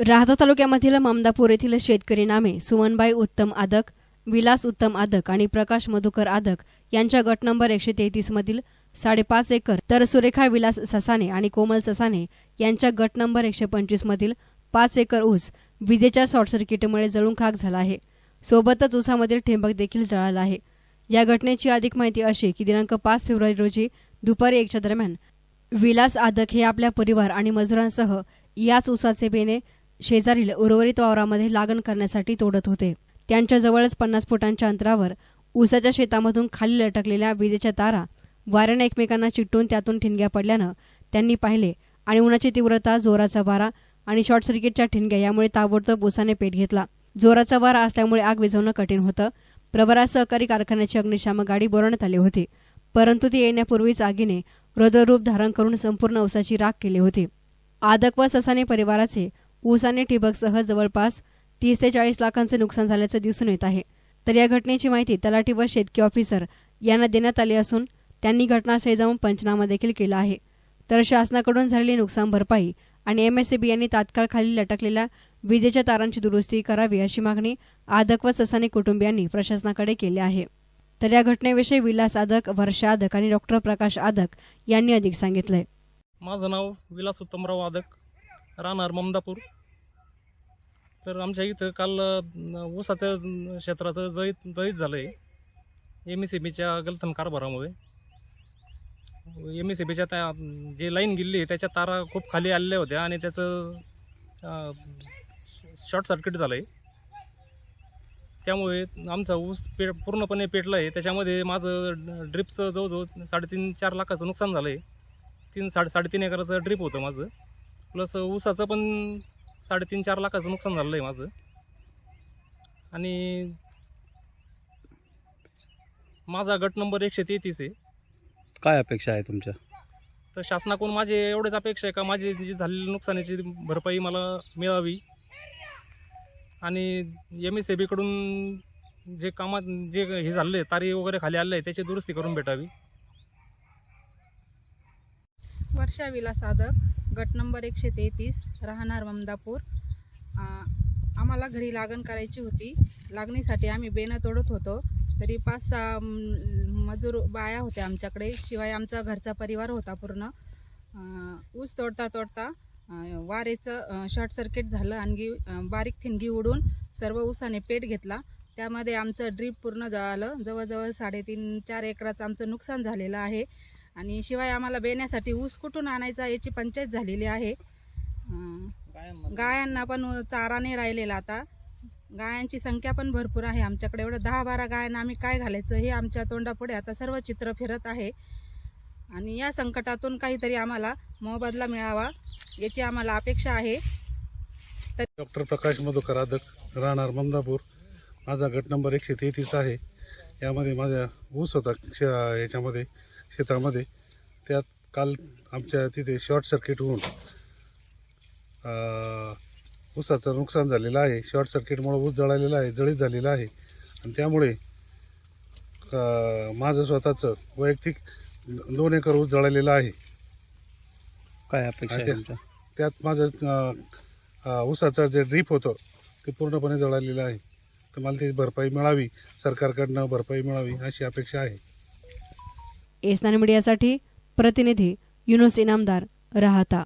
राहता तालुक्यामधील मामदापूर येथील शेतकरी नामे सुमनबाई उत्तम आदक विलास उत्तम आदक आणि प्रकाश मधुकर आदक यांच्या गट नंबर एकशे तेहतीस मधील साडेपाच एकर तर सुरेखा विलास ससाने आणि कोमल ससाने यांच्या गट नंबर एकशे पंचवीस मधील पाच एकर ऊस विजेच्या शॉर्ट सर्किटमुळे जळून खाक झाला आहे. सोबतच ऊसामधील ठेंबक देखील जळाला आहे. या घटनेची अधिक माहिती अशी की दिनांक पाच फेब्रुवारी रोजी दुपारी एकच्या दरम्यान विलास आदक हे आपल्या परिवार आणि मजुरांसह याच ऊसाचे बेने शेजारील उर्वरित वावरामध्ये लागण करण्यासाठी तोडत होते. त्यांच्या जवळच पन्नास फुटांच्या अंतरावर ऊसाच्या शेतामधून खाली लटकलेल्या विजेच्या तारा वाऱ्यानं एकमेकांना चिकटून त्यातून ठिणग्या पडल्यानं त्यांनी पाहिले आणि उन्हाची तीव्रता जोराचा वारा आणि शॉर्ट सर्किटच्या ठिणग्या यामुळे ताबडतोब ऊसाने पेट घेतला. जोराचा वारा असल्यामुळे आग विझवणं कठीण होतं. प्रवरा सहकारी कारखान्याची अग्निशामक गाडी बोलवण्यात आली होती परंतु ती येण्यापूर्वीच आगीने रौद्ररूप धारण करून संपूर्ण ऊसाची राख केली होती. आदक व ससाने परिवाराचे ऊसाने ठिबकसह जवळपास तीस ते चाळीस लाखांचे नुकसान झाल्याचं दिसून येत आहे. तर या घटनेची माहिती तलाठी व शेतकी ऑफिसर यांना देण्यात आली असून त्यांनी घटनास्थळी जाऊन पंचनामा देखील केला आहे. तर शासनाकडून झालेली नुकसान भरपाई आणि एमएससीबी यांनी तात्काळ खाली लटकलेल्या विजेच्या तारांची दुरुस्ती करावी अशी मागणी आदक व ससानी कुटुंबियांनी प्रशासनाकडे केली आहे. तर या घटनेविषयी विलास आदक वर्षा आदक आणि डॉक्टर प्रकाश आदक यांनी अधिक सांगितलंय. माझं नाव विलास उत्तमराव वादक राहणार ममदापूर. तर आमच्या इथं काल ऊसाच्या ऊसाचं क्षेत्राचं जळीत जळीत झालं आहे एम एस सी बीच्या गलथन कारभारामुळे. एम एस सी बीच्या त्या जे लाईन गेली त्याच्या तारा खूप खाली आलेल्या होत्या आणि त्याचं शॉर्ट सर्किट झालं आहे त्यामुळे आमचा ऊस पे पूर्णपणे पेटला आहे त्याच्यामध्ये माझं ड्रिपचं जवळजवळ साडेतीन चार लाखाचं नुकसान झालं आहे तीन साडे साडेतीन एकराचं ड्रीप होतं माझं. प्लस ऊसाचं पण साडेतीन चार लाखाचं नुकसान झालं आहे माझं. आणि माझा गट नंबर एकशे तेहतीस आहे. काय अपेक्षा आहे तुमच्या? तर शासनाकडून माझे एवढेच अपेक्षा आहे का माझी जी झालेली नुकसानीची भरपाई मला मिळावी. आणि एम एस बीकडून जे कामात जे हे झालं आहे तारी वगैरे खाली आले आहे त्याची दुरुस्ती करून भेटावी. वर्षा विलास साधक गट नंबर एकशे तेहतीस राहणार ममदापूर. आम्हाला घरी लागण करायची होती. लागणीसाठी आम्ही बेनं तोडत होतो. तरी पाच सहा मजूर बाया होत्या आमच्याकडे. शिवाय आमचा घरचा परिवार होता पूर्ण. ऊस तोडता तोडता वारेचं शॉर्ट सर्किट झालं आणि बारीक थिंगी उडून सर्व ऊसाने पेट घेतला. त्यामध्ये आमचं ड्रीप पूर्ण जळालं जवळजवळ साडेतीन चार एकराचं आमचं नुकसान झालेलं आहे. आणि शिवाय आम्हाला बेण्यासाठी ऊस कुठून आणायचा याची पंचायत झालेली आहे. गायांना पण चारा नाही राहिलेला आता. गायांची संख्या पण भरपूर आहे आमच्याकडे. एवढं दहा बारा गायांना आम्ही काय घालायचं हे आमच्या तोंडापुढे आता सर्व चित्र फिरत आहे. आणि या संकटातून काहीतरी आम्हाला मोबदला मिळावा याची आम्हाला अपेक्षा आहे. डॉक्टर प्रकाश मधुकर आदक राहणार मंदापूर. माझा गट नंबर एकशे तेहतीस आहे. यामध्ये माझा ऊस होता याच्यामध्ये. शेतामध्ये त्यात काल आमच्या तिथे शॉर्ट सर्किट होऊन ऊसाचं नुकसान झालेलं आहे. शॉर्ट सर्किटमुळे ऊस जळालेला आहे जळीत झालेला आहे. आणि त्यामुळे माझं स्वतःचं वैयक्तिक दोन एकर ऊस जळालेला आहे. काय अपेक्षा आहे त्यात माझं ऊसाचं जे ड्रीप होतं ते पूर्णपणे जळालेलं आहे. तर मला त्याची भरपाई मिळावी सरकारकडनं भरपाई मिळावी अशी अपेक्षा आहे. एसनान मीडियासाठी प्रतिनिधी युनुस इनामदार राहता.